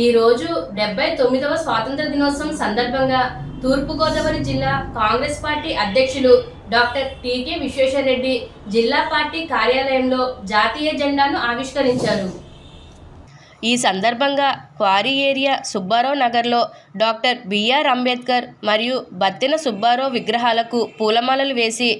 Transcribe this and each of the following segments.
ఈ రోజు డెబ్బై తొమ్మిదవ స్వాతంత్ర దినోత్సవం సందర్భంగా తూర్పుగోదావరి జిల్లా కాంగ్రెస్ పార్టీ అధ్యక్షులు డాక్టర్ టీకే విశ్వేశ్వరరెడ్డి జిల్లా పార్టీ కార్యాలయంలో జాతీయ జెండాను ఆవిష్కరించారు. ఈ సందర్భంగా క్వారీ ఏరియా సుబ్బారావు నగర్లో డాక్టర్ బిఆర్ అంబేద్కర్ మరియు బత్తిన సుబ్బారావు విగ్రహాలకు పూలమాలలు వేసి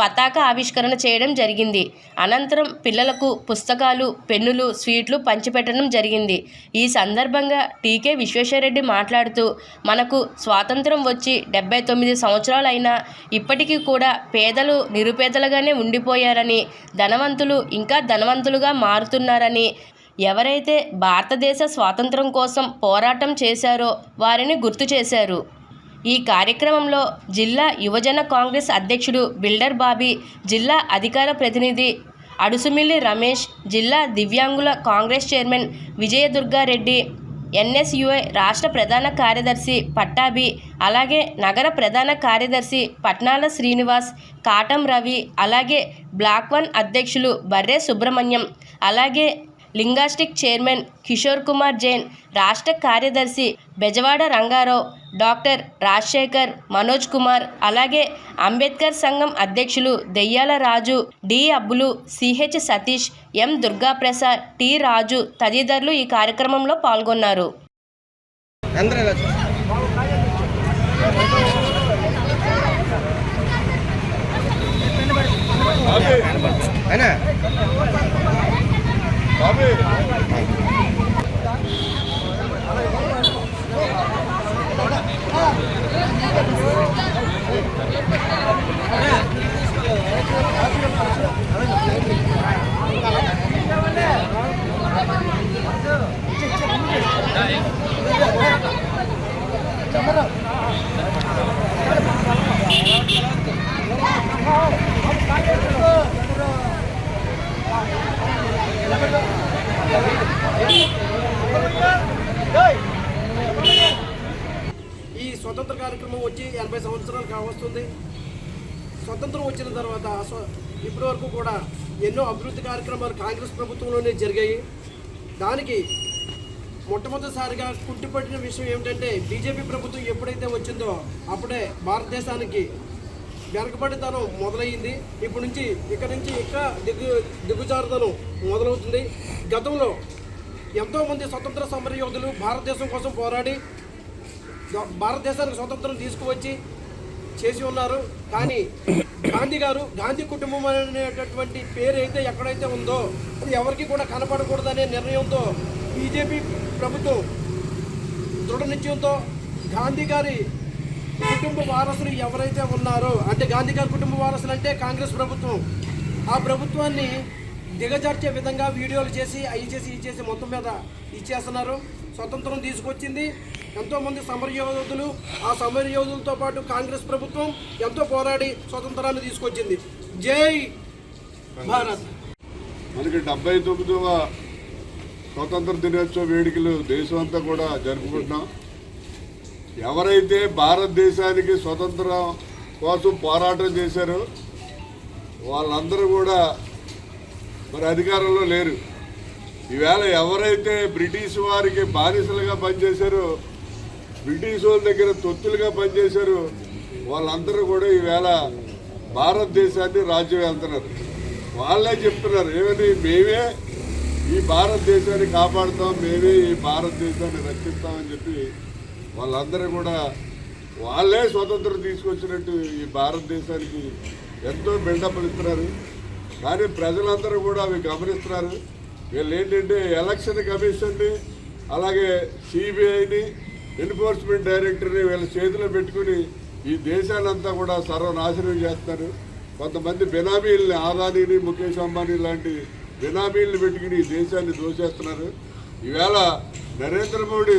పతాక ఆవిష్కరణ చేయడం జరిగింది. అనంతరం పిల్లలకు పుస్తకాలు పెన్నులు స్వీట్లు పంచిపెట్టడం జరిగింది. ఈ సందర్భంగా టీకే విశ్వేశ్వరరెడ్డి మాట్లాడుతూ మనకు స్వాతంత్రం వచ్చి డెబ్బై తొమ్మిది సంవత్సరాలైనా ఇప్పటికీ కూడా పేదలు నిరుపేదలుగానే ఉండిపోయారని ధనవంతులు ఇంకా ధనవంతులుగా మారుతున్నారని ఎవరైతే భారతదేశ స్వాతంత్రం కోసం పోరాటం చేశారో వారిని గుర్తు చేశారు. ఈ కార్యక్రమంలో జిల్లా యువజన కాంగ్రెస్ అధ్యక్షుడు బిల్డర్ బాబీ జిల్లా అధికార ప్రతినిధి అడుసుమిల్లి రమేష్ జిల్లా దివ్యాంగుల కాంగ్రెస్ చైర్మన్ విజయదుర్గారెడ్డి ఎన్ఎస్యుఐ రాష్ట్ర ప్రధాన కార్యదర్శి పట్టాభి అలాగే నగర ప్రధాన కార్యదర్శి పట్నాల శ్రీనివాస్ కాటం రవి అలాగే బ్లాక్ వన్ అధ్యక్షులు బర్రె సుబ్రహ్మణ్యం అలాగే లింగాస్టిక్ చైర్మన్ కిషోర్ కుమార్ జైన్ రాష్ట్ర కార్యదర్శి బెజవాడ రంగారావు డాక్టర్ రాజశేఖర్ మనోజ్ కుమార్ అలాగే అంబేద్కర్ సంఘం అధ్యక్షులు Deyyala Raju D Abbulu CH Satish M Durga Prasad T Raju తదితరులు ఈ కార్యక్రమంలో పాల్గొన్నారు. అయినా? ఈ స్వతంత్ర కార్యక్రమం వచ్చి ఎనభై సంవత్సరాలు కావస్తుంది. స్వతంత్రం వచ్చిన తర్వాత ఇప్పటి వరకు కూడా ఎన్నో అభివృద్ధి కార్యక్రమాలు కాంగ్రెస్ ప్రభుత్వంలోనే జరిగాయి. దానికి మొట్టమొదటిసారిగా కుట్టుపట్టిన విషయం ఏమిటంటే బీజేపీ ప్రభుత్వం ఎప్పుడైతే వచ్చిందో అప్పుడే భారతదేశానికి వెనకబడితనం మొదలయ్యింది. ఇప్పటి నుంచి ఇక్కడ నుంచి ఇంకా దిగు దిగుజారుదనం మొదలవుతుంది. గతంలో ఎంతోమంది స్వతంత్ర సమర యోధులు భారతదేశం కోసం పోరాడి భారతదేశానికి స్వతంత్రం తీసుకువచ్చి చేసి ఉన్నారు. కానీ గాంధీ గారు గాంధీ కుటుంబం అనేటటువంటి పేరు అయితే ఎక్కడైతే ఉందో అది ఎవరికి కూడా కనపడకూడదనే నిర్ణయంతో బీజేపీ ప్రభుత్వం దృఢ నిశ్చయంతో గాంధీ గారి కుటుంబ వారసులు ఎవరైతే ఉన్నారో అంటే గాంధీ గారి కుటుంబ వారసులు అంటే కాంగ్రెస్ ప్రభుత్వం. ఆ ప్రభుత్వాన్ని దిగజార్చే విధంగా వీడియోలు చేసి అవి చేసి ఇవి చేసి మొత్తం మీద ఇచ్చేస్తున్నారు. స్వతంత్రం తీసుకొచ్చింది. ఎంతోమంది సమర యోధులు ఆ సమర యోధులతో పాటు కాంగ్రెస్ ప్రభుత్వం ఎంతో పోరాడి స్వతంత్రాన్ని తీసుకొచ్చింది. జై భారత్. మనకి డెబ్బై తొమ్మిదవ స్వతంత్ర దినోత్సవ వేడుకలు దేశం అంతా కూడా జరుపుకుంటున్నాం. ఎవరైతే భారతదేశానికి స్వతంత్రం కోసం పోరాటం చేశారో వాళ్ళందరూ కూడా మరి అధికారంలో లేరు. ఈవేళ ఎవరైతే బ్రిటిష్ వారికి బానిసలుగా పనిచేశారో బ్రిటిష్ వాళ్ళ దగ్గర తొత్తులుగా పనిచేశారో వాళ్ళందరూ కూడా ఈవేళ భారతదేశాన్ని రాజ్యం వెళ్తున్నారు. వాళ్ళే చెప్తున్నారు ఏమని మేమే ఈ భారతదేశాన్ని కాపాడుతాం మేమే ఈ భారతదేశాన్ని రక్షిస్తామని చెప్పి వాళ్ళందరూ కూడా వాళ్ళే స్వతంత్రం తీసుకొచ్చినట్టు ఈ భారతదేశానికి ఎంతో బిల్డప్లు ఇస్తున్నారు. కానీ ప్రజలందరూ కూడా అవి గమనిస్తున్నారు. వీళ్ళు ఏంటంటే ఎలక్షన్ కమిషన్ని అలాగే సిబిఐని ఎన్ఫోర్స్మెంట్ డైరెక్టర్ని వీళ్ళ చేతిలో పెట్టుకుని ఈ దేశానంతా కూడా సర్వనాశనం చేస్తారు కొంతమంది బెనామీల్ని ఆదానీని ముఖేష్ అంబానీ లాంటి బినామీలను పెట్టుకుని ఈ దేశాన్ని దోచేస్తున్నారు. ఈవేళ నరేంద్ర మోడీ